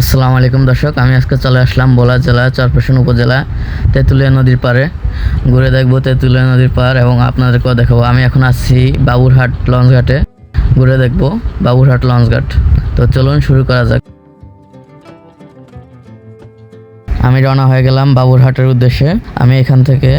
আসসালামু আলাইকুম দর্শক, আমি আজকে চলে আসলাম বোলা জেলা, চরপেশন উপজেলা, তেঁতুলিয়া নদীর পারে ঘুরে দেখব তেঁতুলিয়া নদীর পাড় এবং আপনাদেরকেও দেখাবো। আমি এখন আসছি বাবুরহাট লঞ্চ ঘাটে ঘুরে দেখব বাবুরহাট লঞ্চ ঘাট তো চলুন শুরু করা যাক। আমি রওনা হয়ে গেলাম বাবুরহাটের উদ্দেশ্যে। আমি এখান থেকে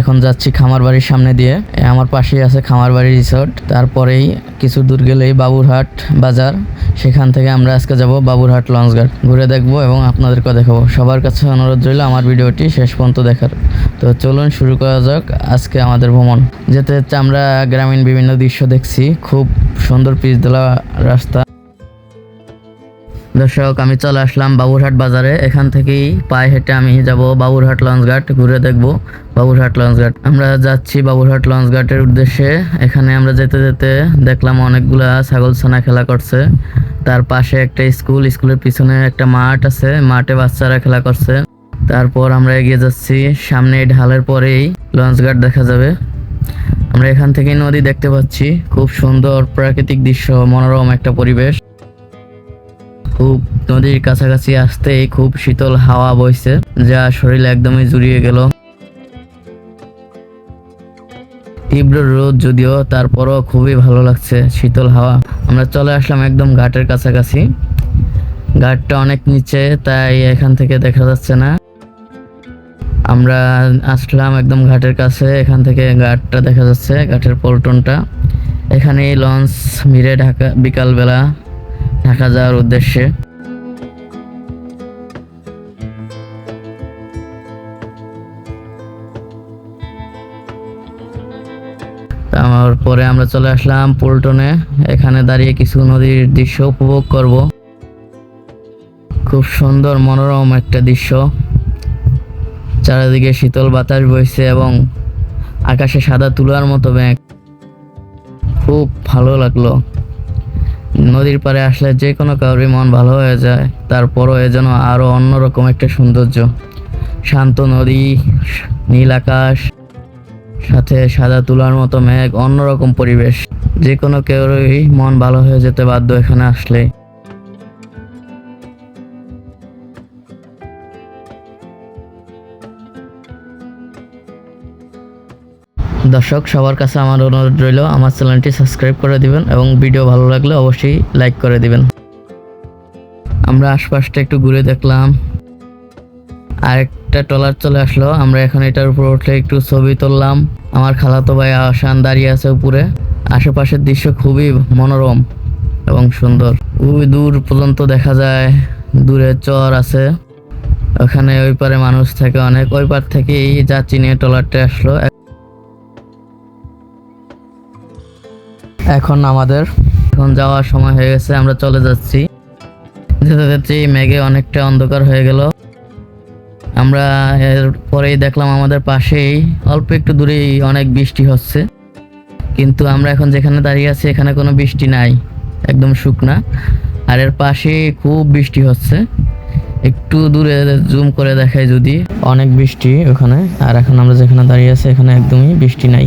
এখন যাচ্ছি খামার বাড়ির সামনে দিয়ে। আমার পাশেই আছে খামার বাড়ি রিসোর্ট। তারপরেই কিছু দূর গেলেই বাবুরহাট বাজার। সেখান থেকে আমরা আজকে যাব বাবুরহাট লঞ্চ ঘাট। ঘুরে দেখব এবং আপনাদেরকে দেখাবো। সবার কাছে অনুরোধ রইল আমার ভিডিওটি শেষ পর্যন্ত দেখার। তো চলুন শুরু করা যাক আজকে আমাদের ভ্রমণ। যেতে যেতে আমরা গ্রামীণ বিভিন্ন দৃশ্য দেখছি। খুব সুন্দর পিচ দেওয়া রাস্তা। দর্শক, আমি চলে আসলাম বাবুরহাট বাজারে। এখান থেকেই পায়ে হেঁটে আমি যাব বাবুরহাট লঞ্চ ঘাট, ঘুরে দেখব বাবুরহাট লঞ্চ ঘাট। আমরা যাচ্ছি বাবুরহাট লঞ্চ ঘাটের উদ্দেশ্যে। এখানে আমরা যেতে যেতে দেখলাম অনেকগুলা ছাগল ছানা খেলা করছে। তার পাশে একটা স্কুল, স্কুলের পিছনে একটা মাঠ আছে, মাঠে বাচ্চারা খেলা করছে। তারপর আমরা এগিয়ে যাচ্ছি, সামনে ঢালের পরেই লঞ্চ ঘাট দেখা যাবে। আমরা এখান থেকেই নদী দেখতে পাচ্ছি। খুব সুন্দর প্রাকৃতিক দৃশ্য, মনোরম একটা পরিবেশ। খুব নদীর কাছাকাছি আসতেই খুব শীতল হাওয়া বইছে, যা শরীর একদমই জুড়িয়ে গেল। তীব্র রোদ যদিও, তারপরও খুবই ভালো লাগছে শীতল হাওয়া। আমরা চলে আসলাম একদম ঘাটের কাছাকাছি। ঘাটটা অনেক নিচে, তাই এখান থেকে দেখা যাচ্ছে না। আমরা আসলাম একদম ঘাটের কাছে, এখান থেকে ঘাটটা দেখা যাচ্ছে, ঘাটের পল্টনটা। এখানে লঞ্চ মিরে ঢাকা বিকালবেলা। ঢাকা যাওয়ার উদ্দেশ্যে। আমার পরে আমরা চলে আসলাম পল্টনে। এখানে দাঁড়িয়ে কিছু নদীর দৃশ্য উপভোগ করব। খুব সুন্দর, মনোরম একটা দৃশ্য। চারিদিকে শীতল বাতাস বইছে এবং আকাশে সাদা তুলার মতো ব্যাগ খুব ভালো লাগল। নদীর পাড়ে আসলে যে কোনো কারোরই মন ভালো হয়ে যায়। তারপরও এ যেন আরও অন্যরকম একটা সৌন্দর্য। শান্ত নদী, নীল আকাশ, সাথে সাদা তুলার মতো মেঘ, অন্যরকম পরিবেশ। যে কোনো কেউরই মন ভালো হয়ে যেতে বাধ্য এখানে আসলে। দর্শক, সবার কাছে আমার অনুরোধ রইল, আমার চ্যানেলটি সাবস্ক্রাইব করে দিবেন এবং ভিডিও ভালো লাগলে অবশ্যই লাইক করে দিবেন। আমরা আশপাশটা একটু ঘুরে দেখলাম। আরেকটা ট্রলার চলে আসলো, আমরা এখন এটার উপর উঠলে একটু ছবি তুললাম। আমার খালাতো ভাই আসান দাঁড়িয়ে আছে উপরে। আশেপাশের দৃশ্য খুবই মনোরম এবং সুন্দর। ওই দূর পর্যন্ত দেখা যায়, দূরে চর আছে। ওখানে ওই পারে মানুষ থাকে অনেক। ওই পার থেকেই যাচ্ছি নিয়ে ট্রলারটা আসলো। এখন আমাদের এখন যাওয়ার সময় হয়ে গেছে, আমরা চলে যাচ্ছি। যেতে যেতে মেঘে অনেকটা অন্ধকার হয়ে গেল। আমরা এর পরেই দেখলাম আমাদের পাশেই, অল্প একটু দূরেই অনেক বৃষ্টি হচ্ছে। কিন্তু আমরা এখন যেখানে দাঁড়িয়ে আছি, এখানে কোনো বৃষ্টি নাই, একদম শুকনা। আর এর পাশে খুব বৃষ্টি হচ্ছে। একটু দূরে জুম করে দেখায় যদি। অনেক বৃষ্টি ওখানে, আর এখন আমরা যেখানে দাঁড়িয়ে আছি, এখানে একদমই বৃষ্টি নাই।